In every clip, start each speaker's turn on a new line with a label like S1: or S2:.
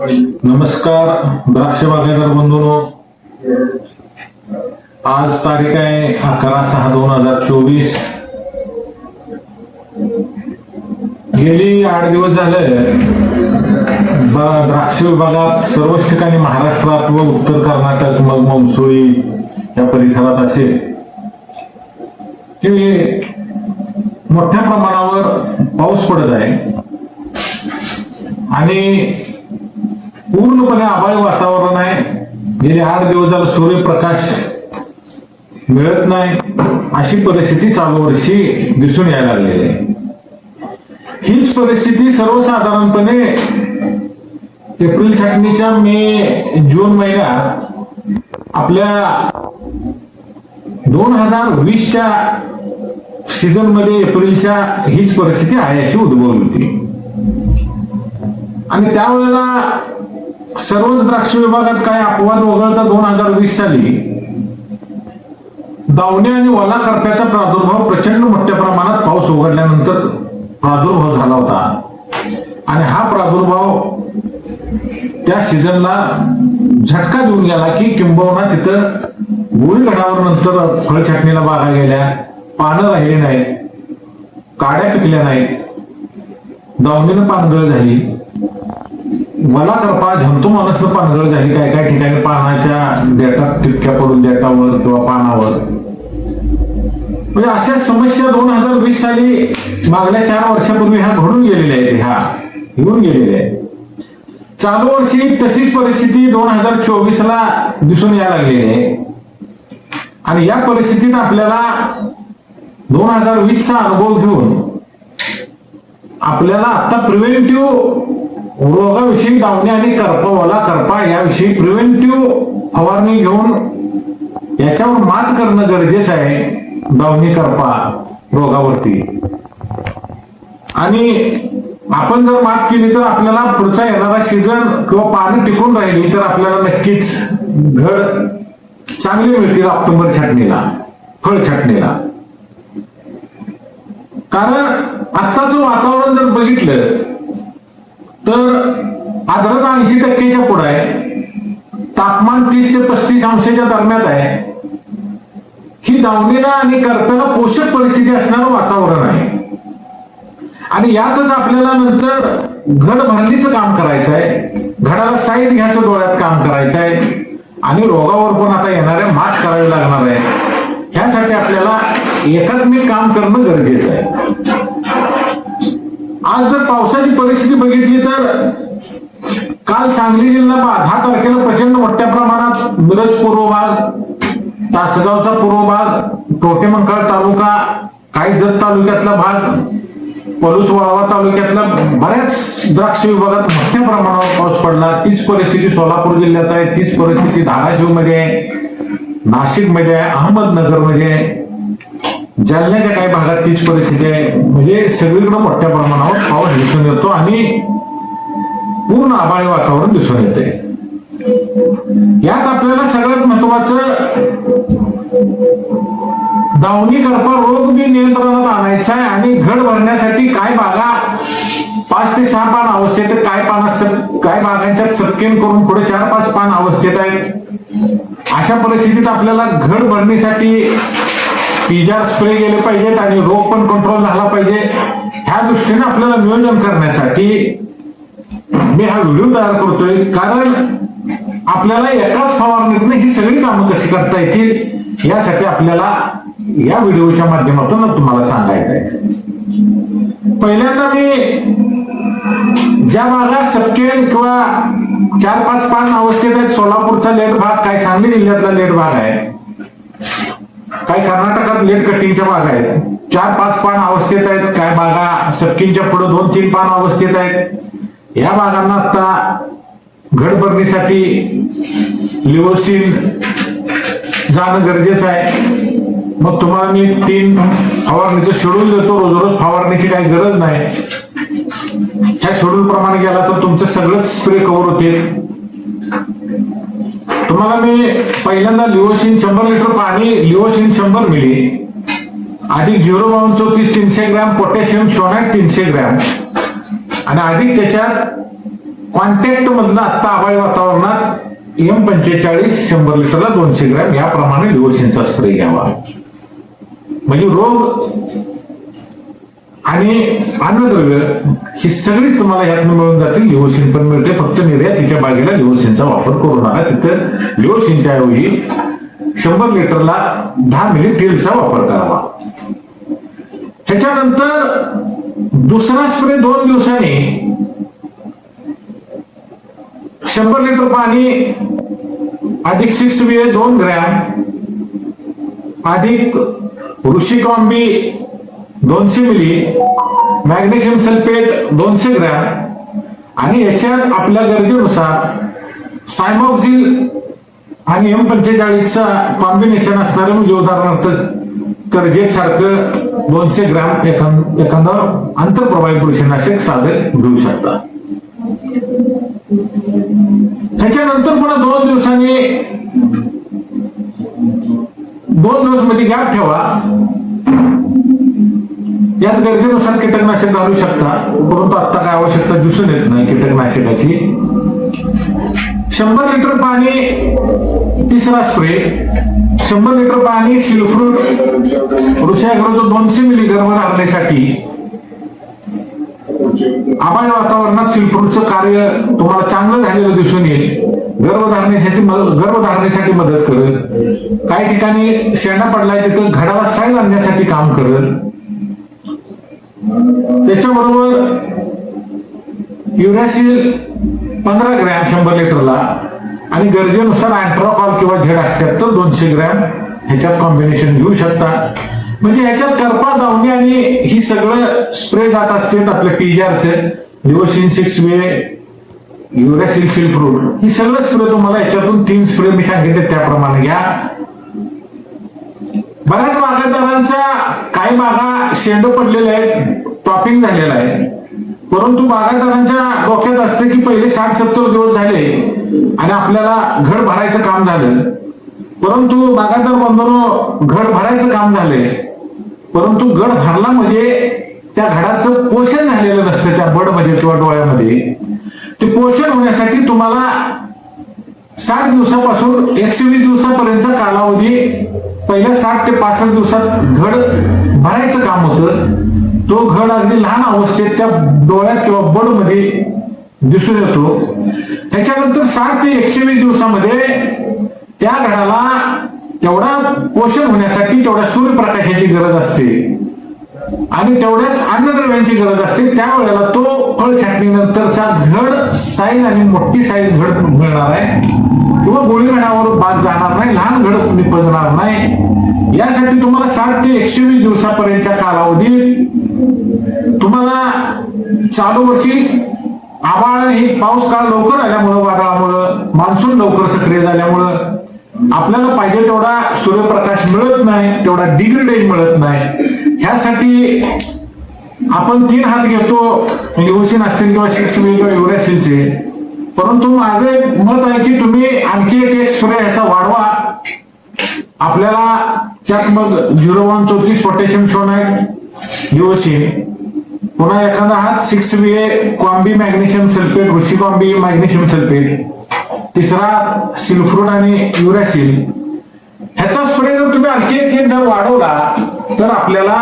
S1: नमस्कार द्राक्ष बागायतदार बंधूनो. आज तारीख आहे अकरा सहा दोन हजार चोवीस. गेली आठ दिवस झाले द्राक्ष विभागात सर्वच ठिकाणी महाराष्ट्रात व उत्तर कर्नाटक मग मंसुळी या परिसरात असेल की मोठ्या प्रमाणावर पाऊस पडत आहे. आणि पूर्णपणे आभाळी वातावरण आहे. गेले आठ दिवस झालं सूर्यप्रकाश मिळत नाही. अशी परिस्थिती चालू वर्षी दिसून यायला लागलेली आहे. हीच परिस्थिती सर्वसाधारणपणे एप्रिल छाटणीच्या मे जून महिन्यात आपल्या दोन हजार वीसच्या सीझनमध्ये एप्रिलच्या हीच परिस्थिती आहे अशी उद्भवली होती. आणि त्यावेळेला सर्वच द्राक्ष विभागात काय अपवाद वगळता दोन हजार वीस साली दावणे आणि वाला करप्याचा प्रादुर्भाव प्रचंड मोठ्या प्रमाणात पाऊस उघडल्यानंतर प्रादुर्भाव झाला होता. आणि हा प्रादुर्भाव त्या सीझनला झटका देऊन गेला की किंबहुना तिथं गोळी नंतर फळ छाटणीला बागा गेल्या पानं राहिली नाहीत काड्या पिकल्या नाहीत दावणीनं पानगळ झाली. मला करपा झमतो माणूस पानगळ झाली. काय काय ठिकाणी पानाच्या देठात टिपक्या पडून देठावर किंवा पानावर? म्हणजे अशा समस्या दोन हजार वीस साली मागल्या चार वर्षापूर्वी ह्या घडून गेलेल्या आहेत ह्या घेऊन गेलेल्या आहेत. चालू वर्षी तशीच परिस्थिती दोन हजार चोवीस ला दिसून यायला लागलेली आहे. आणि या परिस्थितीत आपल्याला दोन हजार वीस चा अनुभव घेऊन आपल्याला आता प्रिव्हेंटिव्ह रोगाविषयी दावणे आणि करपा ओला करपा याविषयी प्रिव्हेंटिव्ह फवारणी घेऊन याच्यावर मात करणं गरजेचं आहे दावणी करपा रोगावरती. आणि आपण जर मात केली तर आपल्याला पुढचा येणारा सीझन किंवा पाणी टिकून राहिली तर आपल्याला नक्कीच घड चांगली मिळतील ऑक्टोबर छाटणीला फळ छाटणीला. कारण आत्ताचं वातावरण जर बघितलं तर आर्द्रता ऐंशी टक्केच्या पुढे आहे. तापमान तीस ते पस्तीस अंशाच्या दरम्यान आहे. ही दावणीला आणि करताना पोषक परिस्थिती असणारं वातावरण आहे. आणि यातच आपल्याला नंतर घड भरणीचं काम करायचं आहे. घडाला साईज घ्यायचं डोळ्यात काम करायचं आहे. आणि रोगावर पण आता येणाऱ्या मात करावी लागणार आहे. ह्यासाठी आपल्याला एकात्मिक काम करणं गरजेचं आहे. आज जर पावसाची परिस्थिती बघितली तर काल सांगली जिल्हा बा- दहा तारखेला प्रचंड मोठ्या प्रमाणात मिरज पूर्व भाग तासगावचा पूर्व भाग टोटेमंकाळ तालुका काही जत तालुक्यातला भाग पलूस वळावा तालुक्यातला बऱ्याच द्राक्ष विभागात मोठ्या प्रमाणावर पाऊस पडला. तीच परिस्थिती सोलापूर जिल्ह्यात आहे तीच परिस्थिती धाराशिवमध्ये आहे नाशिकमध्ये आहे अहमदनगरमध्ये आहे. जालन्याच्या काही भागात तीच परिस्थिती आहे. म्हणजे सगळीकडे मोठ्या प्रमाणावर पाऊस दिसून येतो आणि पूर्ण आबाळी वातावरण दिसून येते. यात आपल्याला सगळ्यात महत्वाचं दावणी करपा रोग बी नियंत्रणात आणायचा आहे आणि घड भरण्यासाठी काय बागा पाच ते सहा पान अवस्थेत काय पाना काय बागांच्यात सपकेन करून पुढे चार पाच पान अवस्थेत आहेत. अशा परिस्थितीत आपल्याला घड भरण्यासाठी पिजार स्प्रे गेले पाहिजेत आणि रोग पण कंट्रोल झाला पाहिजे. ह्या दृष्टीने आपल्याला नियोजन करण्यासाठी मी हा व्हिडिओ तयार करतोय. कारण आपल्याला एकाच फवारणीतनं ही सगळी कामं कशी करता येतील यासाठी आपल्याला या व्हिडिओच्या माध्यमातून तुम्हाला सांगायचं आहे पहिल्यांदा मी ज्या भागात सपकेन किंवा चार पाच पान अवस्थेत आहेत सोलापूरचा लेट भाग काय सांगली जिल्ह्यातला लेट भाग आहे काही कर्नाटकात लेट कटिंगच्या बागा आहेत. चार पाच पान अवस्थेत आहेत. काय बागा सपकींच्या पुढे दोन तीन पान अवस्थेत आहेत. या बागांना आता घड भरणीसाठी लिओसिन जाणं गरजेचं आहे. मग तुम्हाला मी तीन फवारणीचं शेड्यूल देतो. रोज रोज फवारणीची काही गरज नाही. ह्या शेड्यूल प्रमाणे गेला तर तुमचं सगळंच स्प्रे कव्हर होतील. तुम्हाला मी पहिल्यांदा लिओशिन शंभर लिटर पाणी लिओशिन शंभर मिली. अधिक झिरो बावन चौतीस तीनशे ग्रॅम पोटॅशियम शोनाट तीनशे ग्रॅम. आणि अधिक त्याच्यात कॉन्टॅक्ट मधलं आत्ता आबाळी वातावरणात एम पंचेचाळीस शंभर लिटरला दोनशे ग्रॅम. याप्रमाणे लिओशिनचा स्प्रे घ्यावा. म्हणजे रोग आणि अन्नद्रव्य ही सगळी तुम्हाला यातनं मिळून जातील. लिओशिन पण मिळते. फक्त निर्यातीच्या बागेला लिओशिनचा वापर करू नका. तिथं लिओशिनच्या ऐवजी शंभर लिटरला दहा मिली तेलचा वापर करावा. ह्याच्यानंतर दुसरा स्प्रे दोन दिवसांनी शंभर लिटर पाणी अधिक सिक्स बी दोन ग्रॅम अधिक ऋषिकॉम्बी दोनशे मिली मॅग्नेशियम सल्फेट दोनशे ग्रॅम आणि याच्यात आपल्या गरजेनुसार सायमॉक्झिल आणि एम पंचेचाळीसचा कॉम्बिनेशन असणारं म्हणजे उदाहरणार्थ कर्जेट सारखं दोनशे ग्रॅम एखाद एखादं आंतरप्रवाही बुरशीनाशक साधं घेऊ शकता. त्याच्यानंतर पुन्हा दोन दिवसांनी दोन दिवसमध्ये गॅप ठेवा. यात गरजेनुसार कीटकनाशक घालू शकता. परंतु आता काय आवश्यकता दिसून येत नाही कीटकनाशकाची. शंभर लिटर पाणी तिसरा स्प्रे. शंभर लिटर पाणी सिल्फ्रूट वृषाग्रज दोनशे मिली गर्भ धारणेसाठी आबाळ वातावरणात सिल्फ्रूटचं कार्य तुम्हाला चांगलं झालेलं दिसून येईल. गर्भधारणेसाठी गर्भधारणेसाठी मदत करेल. काही ठिकाणी शेंडा पडलाय तिथं घडाला साईज आणण्यासाठी काम करेल. त्याच्याबरोबर युरॅसिल पंधरा ग्रॅम शंभर लिटरला आणि गरजेनुसार अँट्राकॉल किंवा झेड अठ्ठ्याहत्तर दोनशे ग्रॅम ह्याच्यात कॉम्बिनेशन घेऊ शकता. म्हणजे ह्याच्यात करपा दावणी आणि ही सगळं स्प्रे जात असते आपल्या पीजीआरचे लिओसिन सिक्स वे युरॅसिल सिल्फ्रूट ही सगळं स्प्रे तुम्हाला याच्यातून तीन स्प्रे मी सांगितले त्याप्रमाणे घ्या. बऱ्याच बागायतदारांच्या काही बागा शेंड पडलेल्या आहेत टॉपिंग झालेला आहे. परंतु बागायतदारांच्या डोक्यात असते की पहिले साठ सत्तर दिवस झाले आणि आपल्याला घर भरायचं काम झालं. परंतु बागायतदार बंधनो घर भरायचं काम झालंय परंतु गड भरला म्हणजे त्या घडाचं पोषण झालेलं नसतं त्या बडमध्ये किंवा डोळ्यामध्ये. ते पोषण होण्यासाठी तुम्हाला साठ दिवसापासून एकशे वीस दिवसापर्यंतचा कालावधी पहिल्या साठ ते पासष्ट दिवसात घड भरायचं काम होतं. तो घड अगदी लहान अवस्थेत त्या डोळ्यात किंवा बडमध्ये दिसून येतो. त्याच्यानंतर साठ ते एकशे वीस दिवसामध्ये त्या घडाला तेवढा पोषण होण्यासाठी तेवढ्या सूर्यप्रकाशाची गरज असते. आणि तेवढ्याच अन्नद्रव्यांची गरज असते. त्यावेळेला तो फळ छाटणीनंतरचा घड साईज आणि मोठी साईज घड मिळणार आहे. किंवा गोळी बाद जाणार नाही लहान घड निपजणार नाही. यासाठी तुम्हाला साठ ते एकशे वीस दिवसापर्यंतच्या कालावधीत तुम्हाला चालू वर्षी आबाळ ही पाऊस काळ लवकर आल्यामुळं वादळामुळं मान्सून लवकर सक्रिय झाल्यामुळं आपल्याला पाहिजे तेवढा सूर्यप्रकाश मिळत नाही तेवढा डिग्री मिळत नाही. ह्यासाठी आपण तीन हात घेतो लिओसिन असतील किंवा सिक्स किंवा युरॅसिलचे परंतु माझं एक मत आहे की तुम्ही आणखी एक स्प्रे ह्याचा वाढवा. आपल्याला त्यात मग झिरो वन चौतीस पोटॅशियम शोनाईट दिवशी पुन्हा एखादा हात six B A combi magnesium sulphate Rishi combi magnesium sulphate तिसरा सिल्फ्रूट आणि युरॅसिल ह्याचा स्प्रे जर तुम्ही आणखी एक एक जर वाढवला तर आपल्याला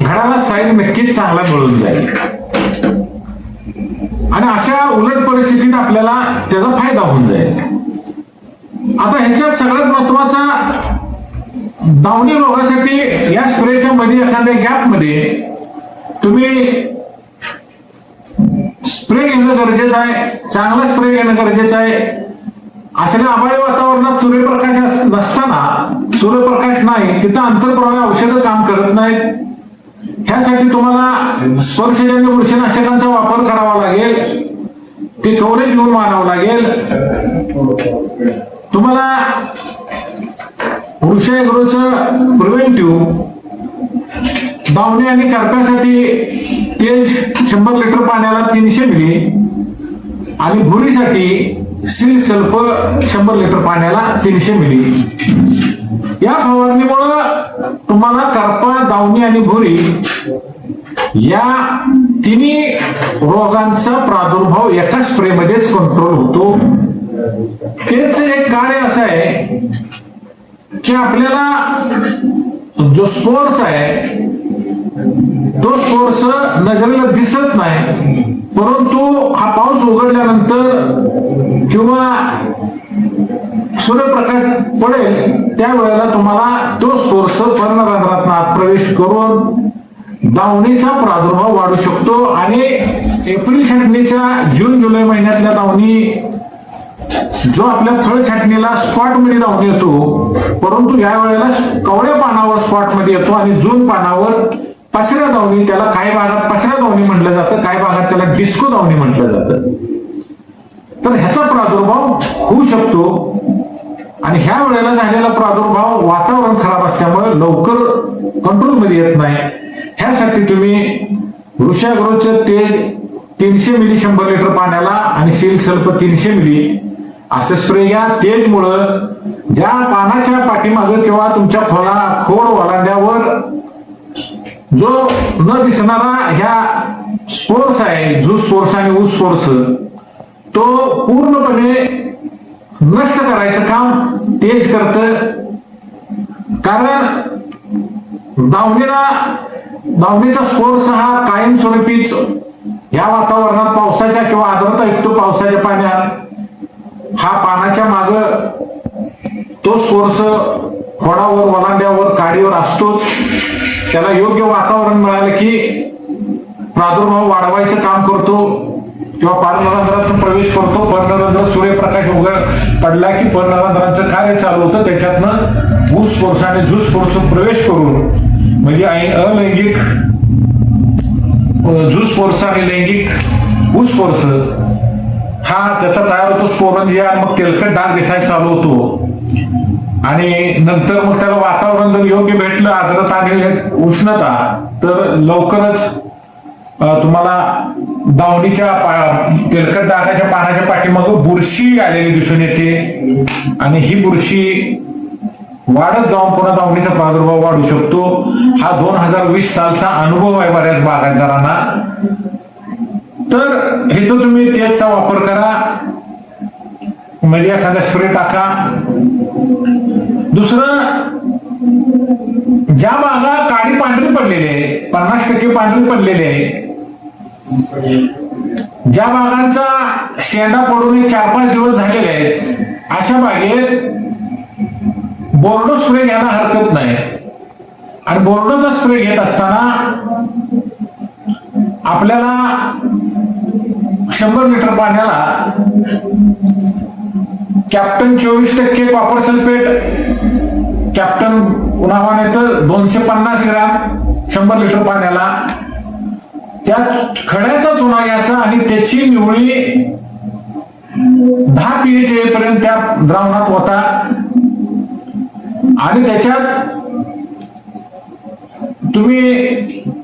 S1: घराला साईज नक्कीच चांगला मिळून जाईल. आणि अशा उलट परिस्थितीत आपल्याला त्याचा फायदा होऊन जाईल. आता ह्याच्यात सगळ्यात महत्त्वाचा दावणी रोगासाठी या स्प्रेच्या मध्ये एखाद्या गॅपमध्ये तुम्ही स्प्रे घेणं गरजेचं आहे चांगला स्प्रे घेणं गरजेचं आहे. असल्या आभाळी वातावरणात सूर्यप्रकाश अस- नसताना सूर्यप्रकाश नाही तिथं आंतरप्रवाह औषधं काम करत नाहीत. ह्यासाठी तुम्हाला स्पर्शजन्य बुरशीनाशकांचा वापर करावा लागेल. ते कवरेज घेऊन मारावं लागेल. तुम्हाला वृक्षाग्रोचं प्रिव्हेंटिव्ह दावणी आणि करप्यासाठी तेज शंभर लिटर पाण्याला तीनशे मिली आणि भुरीसाठी सिल सल्फ शंभर लिटर पाण्याला तीनशे मिली. या फवारणीमुळं तुम्हाला करपा दावणी आणि भुरी या तिन्ही रोगांचा प्रादुर्भाव एका स्प्रेमध्येच कंट्रोल होतो. तेच एक कार्य असं आहे की आपल्याला जो स्पोर्ट्स आहे तो स्पोर्ट्स नजरेला दिसत नाही परंतु हा पाऊस उघडल्यानंतर किंवा सूर्यप्रकाश पडेल त्यावेळेला तुम्हाला तो स्पोर्स पर्णरंध्रात प्रवेश करून दावणीचा प्रादुर्भाव वाढू शकतो आणि एप्रिल छाटणीच्या जून जुलै महिन्यातल्या दावणी जो आपल्या फळ छाटणीला स्पॉटमध्ये दावून येतो परंतु या वेळेला कवड्या पानावर स्पॉटमध्ये येतो आणि जून पानावर पसऱ्या दावणी त्याला काही भागात पसऱ्या दावणी म्हटलं जातं काही भागात त्याला डिस्को दावणी म्हटलं जातं. तर ह्याचा प्रादुर्भाव होऊ शकतो. आणि ह्या वेळेला झालेला प्रादुर्भाव वातावरण खराब असल्यामुळे लवकर कंट्रोलमध्ये येत नाही. ह्यासाठी तुम्ही वृषाग्रोचं तेज तीनशे मिली शंभर लिटर पाण्याला आणि सील सल्फ तीनशे मिली असं स्प्रे घ्या. तेजमुळं ज्या पानाच्या पाठीमागं किंवा तुमच्या खोला खोड ओलांड्यावर जो न दिसणारा ह्या स्पोर्स आहे जो स्पोर्स आणि ऊस स्पोर्स तो पूर्णपणे नष्ट करायचं काम तेच करत. कारण दावणीला दावणीचा स्पोर्स हा कायमस्वरूपीच या वातावरणात पावसाच्या किंवा आर्द्रता युक्त पावसाच्या पाण्यात हा पानाच्या माग तो स्पोर्स खोडावर वलांड्यावर काडीवर असतोच. त्याला योग्य वातावरण मिळालं की प्रादुर्भाव वाढवायचं काम करतो. किंवा पर्णरंध्रातून प्रवेश करतो. पर्णरंध्र सूर्यप्रकाश उघड पडला की पर्णरंध्रांचं कार्य चालू होतं. त्याच्यातनं ऊस स्पोर्स आणि झूस स्पोर्स प्रवेश करून म्हणजे अलैंगिक झूस स्पोर्स आणि लैंगिक ऊस स्पोर्स हा त्याचा तयार होतो. स्पोरंजिया मग तेलकट डाग दिसायला चालू होतो. आणि नंतर मग त्याला वातावरण जर योग्य भेटलं आर्द्रता आणि उष्णता तर लवकरच तुम्हाला दावणीच्या तेलकट डागाच्या पानाच्या पाठीमाग बुरशी आलेली दिसून येते. आणि ही बुरशी वाढत जाऊन पुन्हा दावणीचा प्रादुर्भाव वाढू शकतो. हा दोन हजार वीस सालचा अनुभव आहे बऱ्याच बागायतदारांना तर हे तर तुम्ही त्याचा वापर करा. म्हणजे एखादा स्प्रे टाका. दुसरं ज्या बागा काळी पांढरी पडलेली आहे पन्नास टक्के पांढरी पडलेली आहे ज्या बागांचा शेंडा पडून चार पाच दिवस झालेले आहेत अशा बागेत बोर्डो स्प्रे घ्यायला हरकत नाही. आणि बोर्डोचा स्प्रे घेत असताना आपल्याला शंभर लिटर पाण्याला कॅप्टन चोवीस टक्के कॉपर सल्फेट कॅप्टन उन्हावाने तर दोनशे पन्नास ग्रॅम शंभर लिटर पाण्याला त्यात खड्याचा चुना घ्यायचा आणि त्याची निवळी दहा पीएच येईपर्यंत त्या द्रावणात होता. आणि त्याच्यात तुम्ही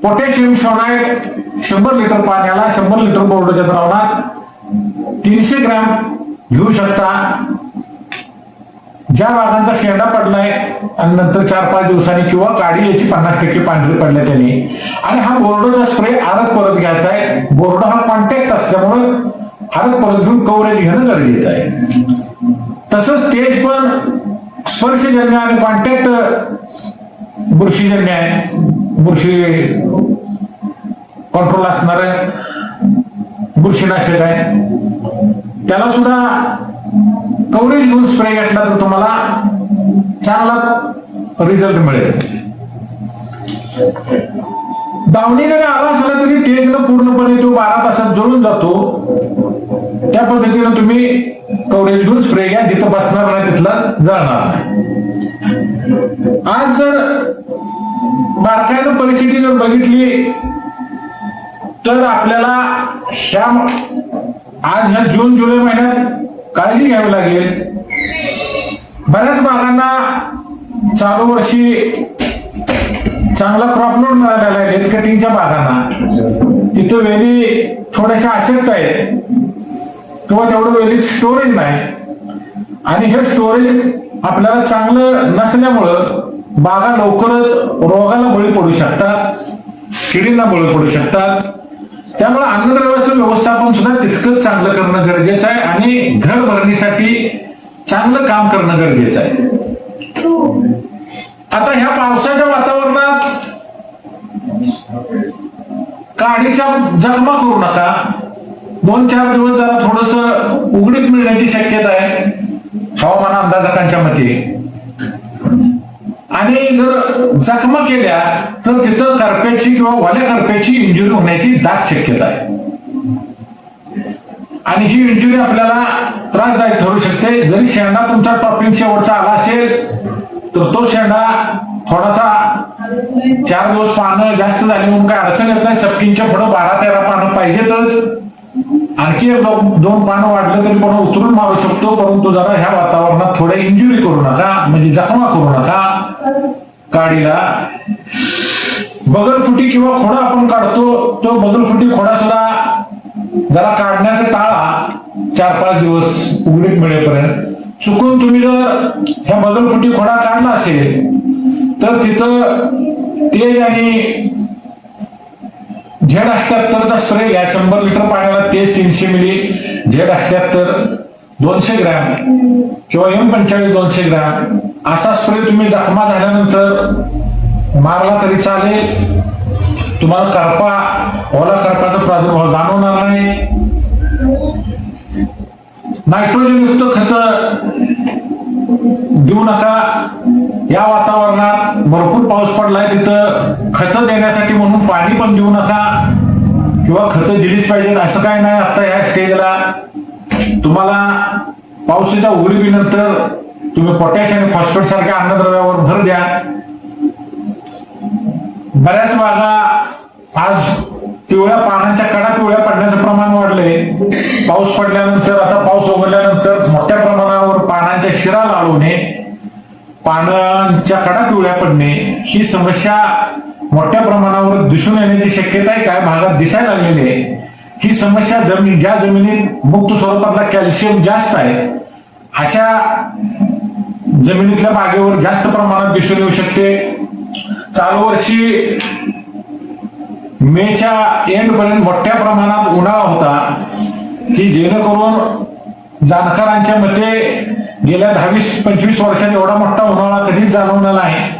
S1: पोटॅशियम शोनाईट शंभर लिटर पाण्याला शंभर लिटर बोर्डच्या द्रावणात तीनशे ग्रॅम घेऊ शकता. ज्या वाघांचा शेंडा पडलाय आणि नंतर चार पाच दिवसांनी किंवा काडी याची पन्नास टक्के पांढरी पडल्या त्यांनी. आणि हा बोर्डोचा स्प्रे आरत परत घ्यायचा आहे. बोर्डो हा कॉन्टॅक्ट असल्यामुळे आरत परत घेऊन कव्हरेज घेणं गरजेचं आहे. तसंच तेज पण स्पर्शजन्य आणि कॉन्टॅक्ट बुरशीजन्य आहे. बुरशी कंट्रोल असणार आहे. बुरशीनाशक आहे. त्याला सुद्धा कवरेज घेऊन स्प्रे घेतला तर तुम्हाला चांगला रिझल्ट मिळेल. दावणी जरी आला असला तरी तेजनं पूर्णपणे तो बारा तासात जळून जातो. त्या पद्धतीनं तुम्ही कव्हरेज घेऊन स्प्रे घ्या जिथं बसणार नाही तिथला जळणार नाही. आज जर बारकाईनं परिस्थिती जर बघितली तर आपल्याला ह्या आज ह्या जून जुलै महिन्यात काळजी घ्यावी लागेल. बऱ्याच भागांना चालू वर्षी चांगला क्रॉप लोड मिळालेला आहे डेट कटिंगच्या बागांना. तिथं वेली थोड्याशा अशक्त आहेत. किंवा तेवढं वेलीत स्टोरेज नाही. आणि हे स्टोरेज आपल्याला चांगलं नसल्यामुळं बागा लवकरच रोगाला बळी पडू शकतात किडींना बळी पडू शकतात. त्यामुळे अन्नद्रव्याचं व्यवस्थापन सुद्धा तितकंच चांगलं करणं गरजेचं आहे आणि घर भरणीसाठी चांगलं काम करणं गरजेचं आहे. आता ह्या पावसाच्या वातावरणात काडीच्या जखमा करू नका. दोन चार दिवस जरा थोडस उघडीत मिळण्याची शक्यता आहे. हवामान अंदाजकांच्या मते. आणि जर जखमा केल्या तर तिथं करप्याची किंवा वाल्या करप्याची इंजुरी होण्याची दाट शक्यता आहे. आणि ही इंजुरी आपल्याला त्रासदायक ठरू शकते. जरी शेंडा तुमचा टॉपिंग शेवटचा आला असेल तर तो शेंडा थोडासा चार दिवस पानं जास्त झाली म्हणून काय अडचण येत नाही. सपकिंच्या पुढे बारा तेरा पानं पाहिजेतच. आणखी एक दोन पानं वाढलं तरी पण उतरून मारू शकतो. परंतु जरा ह्या वातावरणात थोडे इंजुरी करू नका. म्हणजे जखमा करू नका. काडीला बगलफुटी किंवा खोडा आपण काढतो तो बगलफुटी खोडा सुद्धा जरा काढण्याचा टाळा चार पाच दिवस उघडीत मिळेपर्यंत. चुकून तुम्ही जर ह्या बगलफुटी खोडा काढला असेल तर तिथं तेज आणि झेड अष्ट्याहत्तरचा स्प्रे घ्या. शंभर लिटर पाण्याला तेज तीनशे मिली झेड अष्ट्याहत्तर दोनशे ग्रॅम किंवा एम पंचेचाळीस दोनशे ग्रॅम असा स्प्रे तुम्ही जखमा झाल्यानंतर मारला तरी चालेल. तुम्हाला करपा ओला करपाचा प्रादुर्भाव जाणवणार नाही. नायट्रोजन युक्त खत देऊ नका. या वातावरणात भरपूर पाऊस पडलाय तिथं. खत देण्यासाठी म्हणून पाणी पण देऊ नका. किंवा खत दिलीच पाहिजे असं काय नाही. आता ह्या स्टेजला तुम्हाला पावसाच्या उघडीनंतर तुम्ही पोटॅश आणि फॉस्फेट सारख्या अन्नद्रव्यावर भर द्या. बऱ्याच बागा आज पिवळ्या पानांच्या कडा पिवळ्या पडण्याचं प्रमाण वाढलंय. पाऊस पडल्यानंतर आता पाऊस उघडल्यानंतर मोठ्या प्रमाणावर पानांच्या शिरा लावणे पानांच्या कडा पिवळ्या पडणे ही समस्या मोठ्या प्रमाणावर दिसून येण्याची शक्यता आहे काय भागात दिसायला लागलेली आहे. ही समस्या जमीन ज्या जमिनीत मुक्त स्वरूपातला कॅल्शियम जास्त आहे अशा जमिनीतल्या बागेवर जास्त प्रमाणात दिसून येऊ शकते. चालू वर्षी मेच्या एंड पर्यंत मोठ्या प्रमाणात उन्हाळा होता. की जेणेकरून जाणकारांच्या मते गेल्या दहावीस पंचवीस वर्षात एवढा मोठा उन्हाळा कधीच जाणवला नाही.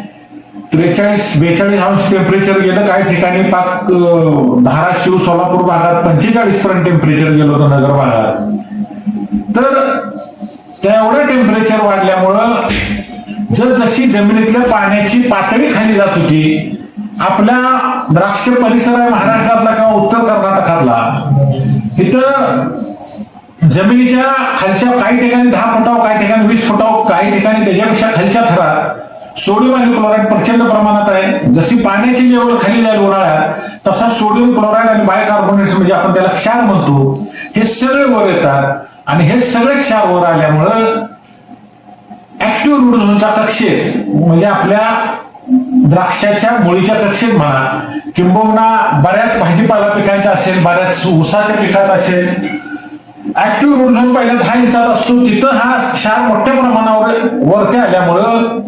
S1: त्रेचाळीस बेचाळीस अंश टेम्परेचर गेलं काही ठिकाणी पाक धाराशिव सोलापूर भागात पंचेचाळीस पर्यंत टेम्परेचर गेलं होतं नगर भागात. तर त्या एवढं टेम्परेचर वाढल्यामुळं जर जशी जमिनीतल्या पाण्याची पातळी खाली जात होती आपल्या द्राक्ष परिसर आहे महाराष्ट्रातला किंवा उत्तर कर्नाटकातला तिथं जमिनीच्या खालच्या काही ठिकाणी दहा फुटाव काही ठिकाणी वीस फुटाव काही ठिकाणी त्याच्यापेक्षा खालच्या थरात सोडियम आणि क्लोराईड प्रचंड प्रमाणात आहे. जशी पाण्याची लेवल खाली जाईल उन्हाळ्यात तसा सोडियम क्लोराईड आणि बायकार्बोनेट्स म्हणजे आपण त्याला क्षार म्हणतो. हे सगळे वर येतात आणि हे सगळे क्षार वर आल्यामुळं ऍक्टिव्ह रूट कक्षेत म्हणजे आपल्या द्राक्षाच्या मुळीच्या कक्षेत म्हणा किंबहुना बऱ्याच भाजीपाला पिकांच्या असेल बऱ्याच ऊसाच्या पिकाचा असेल ऍक्टिव्ह रूट पहिल्या दहा इंचात असतो. तिथं हा क्षार मोठ्या प्रमाणावर वरती आल्यामुळं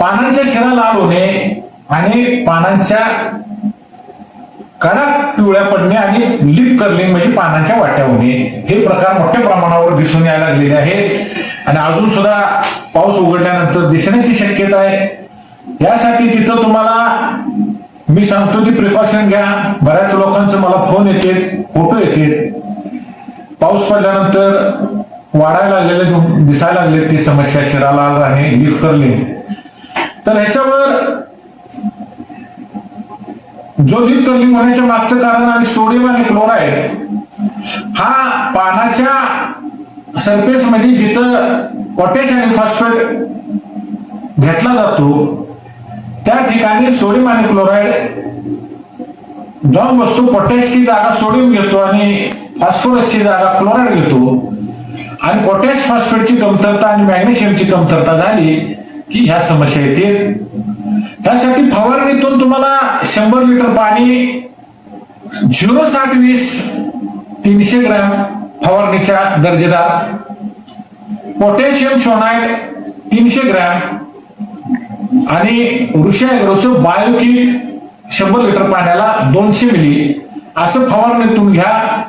S1: पानांच्या शिरा लाल होणे आणि पानांच्या कडक पिवळ्या पडणे आणि लिप कर्लिंग म्हणजे पानांच्या वाट्या होणे. हे प्रकार मोठ्या प्रमाणावर दिसून यायला लागलेले आहेत. आणि अजून सुद्धा पाऊस उघडल्यानंतर दिसण्याची शक्यता आहे. यासाठी तिथं तुम्हाला मी सांगतो की प्रिकॉशन घ्या. बऱ्याच लोकांचं मला फोन येते फोटो येते. पाऊस पडल्यानंतर वाढायला लागलेले दिसायला लागले ती समस्या शिराला राहणे लिप कर्लिंग तर ह्याच्यावर जो लीप कर्लिंग होण्याच्या मागचं कारण आणि सोडियम आणि क्लोराईड हा पानाच्या सरफेस मध्ये जिथं पोटॅश आणि फॉस्फेट घेतला जातो त्या ठिकाणी सोडियम आणि क्लोराईड दोन वस्तू पोटॅशची जागा सोडियम घेतो आणि फॉस्फोरसची जागा क्लोराईड घेतो. आणि पोटॅश फॉस्फेटची कमतरता आणि मॅग्नेशियमची कमतरता झाली की ह्या समस्या येतील. त्यासाठी फवारणीतून तुम्हाला शंभर लिटर पाणी झिरो साठ वीस तीनशे ग्रॅम फवारणीच्या दर्जेदार. पोटॅशियम सोनाईट तीनशे ग्रॅम. आणि ऋषा ॲग्रोचं शंभर लिटर पाण्याला दोनशे मिली. असं फवारणीतून घ्या.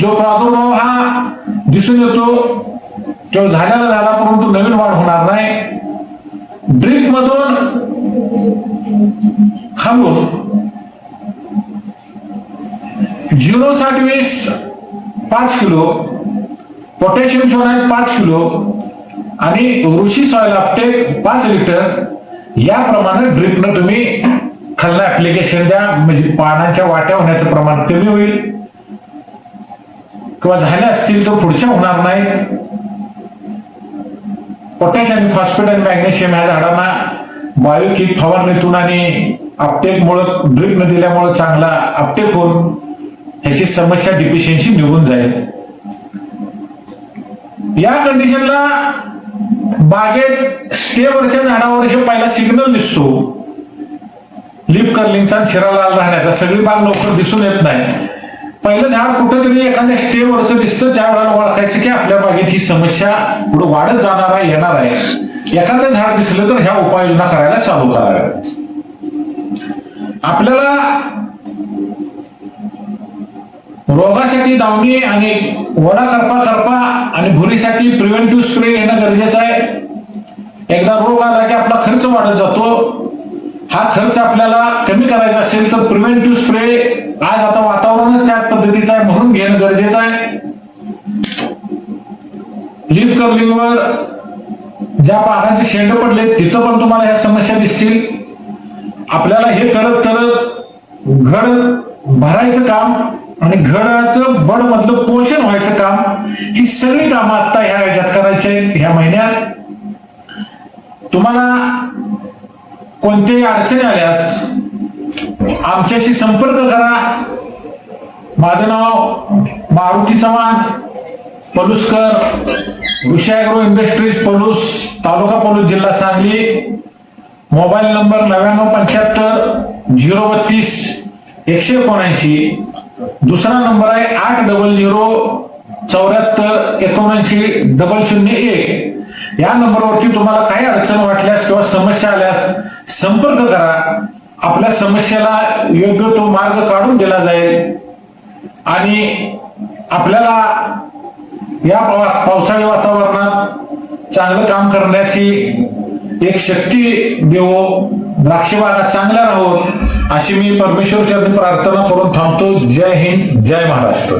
S1: जो प्रादुर्भाव हा दिसून येतो किंवा झालेला झाला परंतु नवीन वाढ होणार नाही. ड्रीप मधून खालून झिरो साठ वीस पाच किलो पोटॅशियम सोनाईट पाच किलो आणि ऋषी सॉइल अपटेक पाच लिटर याप्रमाणे ड्रिपनं तुम्ही खालनं ऍप्लिकेशन द्या. म्हणजे पाण्याच्या वाट्या होण्याचं प्रमाण कमी होईल. किंवा झाल्या असतील तर पुढच्या होणार नाहीत. पोटॅश आणि फॉस्फेट आणि मॅग्नेशियम ह्या झाडांना बायोकिक फवारणीतून आणि अपटेकमुळं ड्रिप न दिल्यामुळं चांगला अपटेक होऊन ह्याची समस्या डिफिशियन्सी निघून जाईल. या कंडिशनला बागेत स्टेवरच्या झाडावर हे पहिला सिग्नल दिसतो. लिप कर्लिंगचा शिरा लाल राहण्याचा. सगळी बाग लवकर दिसून येत नाही. पहिलं झाड कुठंतरी एखाद्या स्टेवरचं दिसतं त्यावेळेला ओळखायचं की आपल्या बागेत ही समस्या पुढे वाढत जाणार आहे येणार आहे. एखादं झाड दिसलं तर ह्या उपाययोजना करायला चालू कराव्या आपल्याला रोगासाठी दावणी आणि वडा करपा करपा आणि भुरीसाठी प्रिव्हेंटिव्ह स्प्रे घेणं गरजेचं आहे. एकदा रोग आला की आपला खर्च वाढत जातो. हा खर्च आपल्याला कमी करायचा असेल तर प्रिव्हेंटिव्ह स्प्रे आज आता वातावरणच त्या पद्धतीचं आहे म्हणून घेणं गरजेचं आहे. लिप कर्लिंगवर ज्या बागांचे शेंड पडले तिथं पण तुम्हाला ह्या समस्या दिसतील. आपल्याला हे करत करत घड भरायचं काम आणि घडाचं बड मधलं पोषण व्हायचं काम ही सगळी कामं आता ह्या याच्यात करायची आहेत ह्या महिन्यात. तुम्हाला कोणत्याही अडचणी आल्यास आमच्याशी संपर्क करा. माझं नाव मारुती चव्हाण पलुसकर ऋषी अॅग्रो इंडस्ट्रीज पलूस तालुका पलूस जिल्हा सांगली. मोबाईल नंबर नव्याण्णव पंच्याहत्तर झिरो बत्तीस एकशे एकोणऐंशी. दुसरा नंबर आहे आठ डबल झिरो चौऱ्याहत्तर एकोणऐंशी डबल शून्य एक. या नंबरवरती तुम्हाला काही अडचण वाटल्यास किंवा समस्या आल्यास संपर्क करा. आपल्या समस्येला योग्य तो मार्ग काढून दिला जाईल. आणि आपल्याला या पावसाळी वातावरणात चांगलं काम करण्याची एक शक्ती देवो. द्राक्षबागा चांगल्या राहो. अशी मी परमेश्वर प्रार्थना करून थांबतो. जय हिंद जय महाराष्ट्र.